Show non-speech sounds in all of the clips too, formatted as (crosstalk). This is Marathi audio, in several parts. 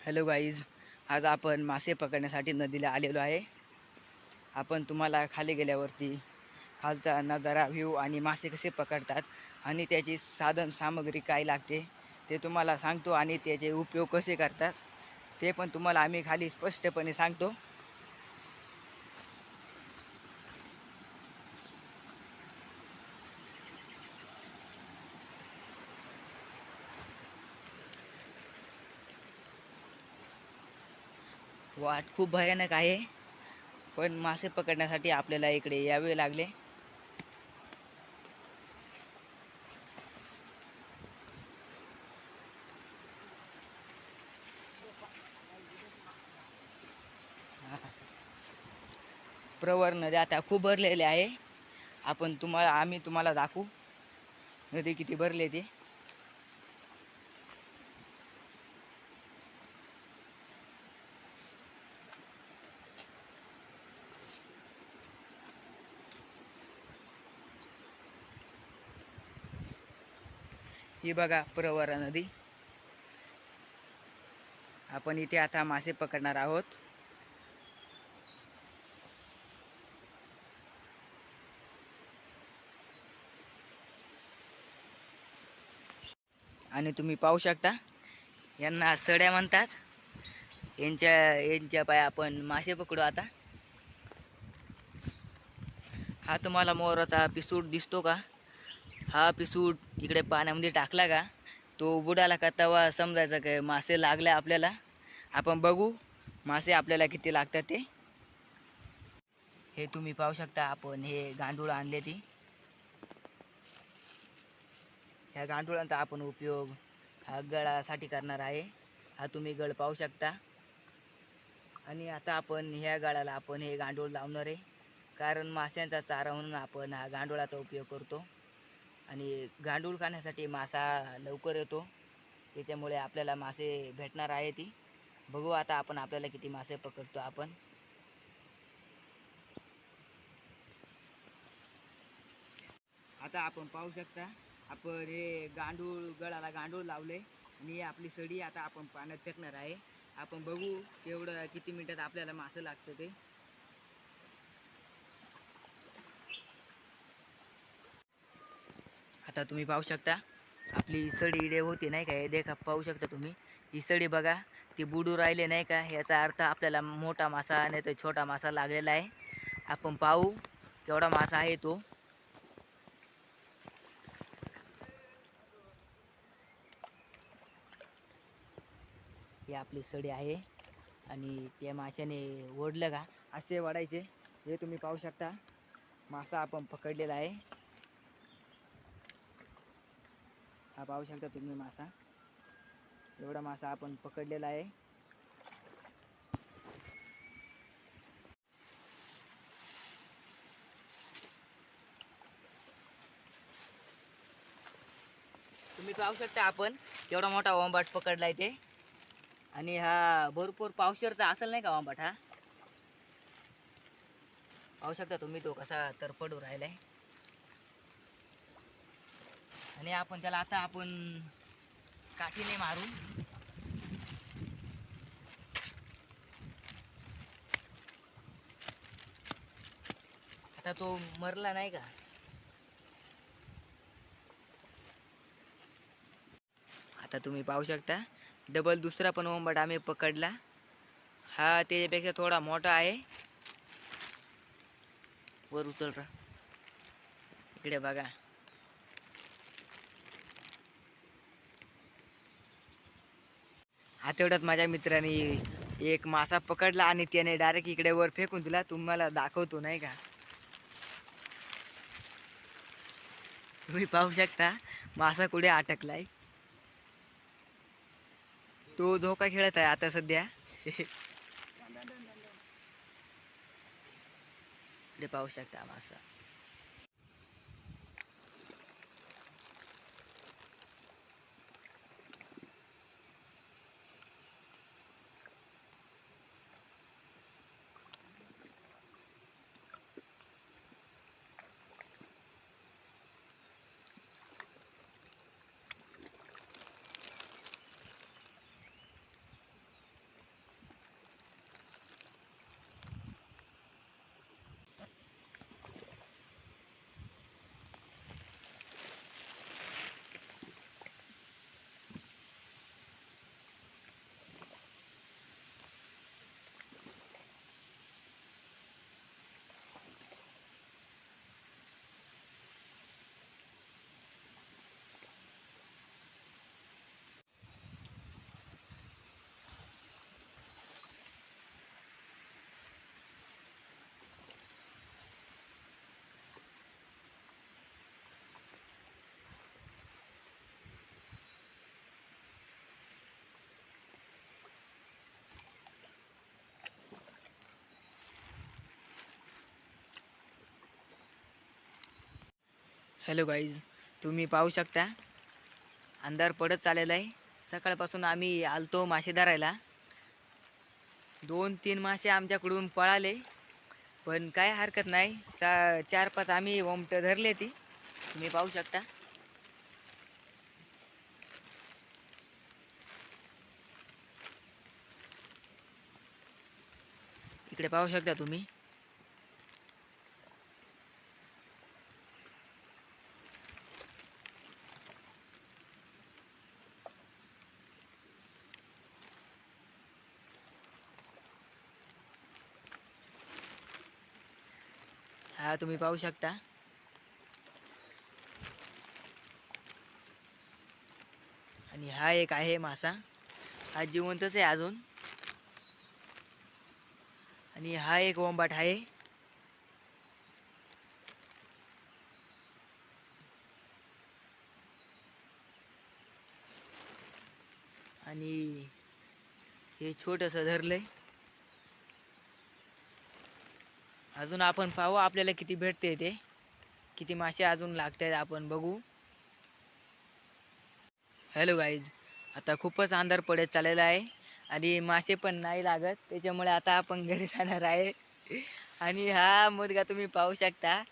हॅलो गाईज आज आपण मासे पकडण्यासाठी नदीला आलेलो आहे. आपण तुम्हाला खाली गेल्यावरती खालचा नजारा व्ह्यू आणि मासे कसे पकडतात आणि त्याची साधन सामग्री काय लागते ते तुम्हाला सांगतो आणि त्याचे उपयोग कसे करतात ते पण तुम्हाला आम्ही खाली स्पष्टपणे सांगतो. वाट खूप भयानक आहे. पण मासे पकडण्यासाठी आपल्याला इकडे यावे लागले. प्रवर नद्या आता खूप भरलेले आहे. आपण तुम्हाला आम्ही तुम्हाला दाखवू. नदी किती भरले ते. ही बघा प्रवरा नदी. आपण इथे आता मासे पकडणार आहोत. आणि तुम्ही पाहू शकता यांना सड्या म्हणतात. यांच्या यांच्या पाय आपण मासे पकडू आता. हा तुम्हाला मोराचा पिसूट दिसतो का? हा पिसूट इकडे पाण्यामध्ये टाकला का तो बुडाला का तवा समजायचा काय मासे लागले आपल्याला. आपण बघू मासे आपल्याला किती लागतात ते. हे तुम्ही पाहू शकता आपण हे गांडूळ आणले ती. ह्या गांडुळांचा आपण उपयोग हा गळासाठी करणार आहे. हा तुम्ही गळ पाहू शकता. आणि आता आपण ह्या गळाला आपण हे गांडूळ लावणार आहे. कारण माशांचा चारा म्हणून आपण हा गांडुळाचा उपयोग करतो. आणि गांडूळ खाण्यासाठी मासा लवकर येतो. त्याच्यामुळे आपल्याला मासे भेटणार आहे ती. बघू आता आपण आपल्याला किती मासे पकडतो आपण. आता आपण पाहू शकता आपण हे गांडूळ गळाला गांडूळ लावले. आणि ही आपली सडी आता आपण पाण्यात फेकणार आहे. आपण बघू केवढं किती मिनिटात आपल्याला मासे लागतं ते. आता तुम्ही पाहू शकता आपली सडी इडे होती नाही का हे देखा पाहू शकता तुम्ही. ही सडी बघा ती बुडू राहिले नाही का याचा अर्थ आपल्याला मोठा मासा नाही तर छोटा मासा लागलेला आहे. आपण पाहू केवढा मासा आहे तो. ही आपली सडी आहे आणि त्या माशाने ओढलं का असे वाढायचे. हे तुम्ही पाहू शकता. मासा आपण पकडलेला आहे. हा पाहू शकता तुम्ही मासा. एवढा मासा आपण पकडलेला आहे. तुम्ही पाहू शकता आपण केवढा मोठा वंबाट पकडलाय ते. आणि हा भरपूर पावशेरचा असेल नाही का वंबाट हा? पाहू शकता तुम्ही तो कसा तरफडू राहिलाय. आणि आपण त्याला आता आपण काठीने मारू. आता तो मरला नाही का? आता तुम्ही पाहू शकता डबल दुसरा पण ओंबट आम्ही पकडला. हा त्याच्यापेक्षा थोडा मोठा आहे. वर उचल इकडे बघा. आठवड्यात माझ्या मित्राने एक मासा पकडला आणि त्याने डायरेक्ट इकडे वर फेकून दिला. तुम्हाला दाखवतो नाही का? तुम्ही पाहू शकता मासा कुठे अटकलाय. तो झोका खेळत आहे आता सध्या. (laughs) इकडे पाहू शकता मासा. हॅलो गाईज तुम्ही पाहू शकता अंधार पडत चाललेला आहे. सकाळपासून आम्ही आलतो मासे धरायला दोन तीन मासे आमच्याकडून पळाले पण काय हरकत नाही. चा चार पाच आम्ही ओमट धरले ती तुम्ही पाहू शकता. इकडे पाहू शकता तुम्ही. हा तुम्ही पाहू शकता. आणि हा एक आहे मासा. हा जिवंतच आहे अजून. आणि हा एक वंबाट आहे. आणि हे छोटस धरलंय. अजून आपण पाहू आपल्याला किती भेटते ते. किती मासे अजून लागत आहेत आपण बघू. हॅलो गाईज आता खूपच अंधार पडत चाललेला आहे. आणि मासे पण नाही लागत त्याच्यामुळे आता आपण घरी जाणार आहे. आणि हा मुलगा तुम्ही पाहू शकता.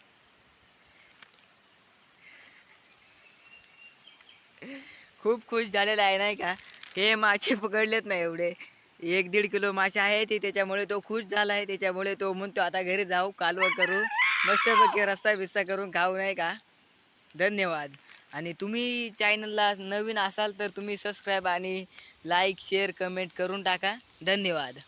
खूप खुश झालेला आहे नाही का? हे मासे पकडलेत नाही एवढे. एक दीड किलो मासे आहे ते त्याच्यामुळे तो खुश झाला आहे त्याच्यामुळे तो म्हणतो आता घरी जाऊ कालवड करू मस्तपैकी रस्ता बिस्ता करून खाऊ नाही का? धन्यवाद. आणि तुम्ही चॅनलला नवीन असाल तर तुम्ही सबस्क्राईब आणि लाईक शेअर कमेंट करून टाका. धन्यवाद.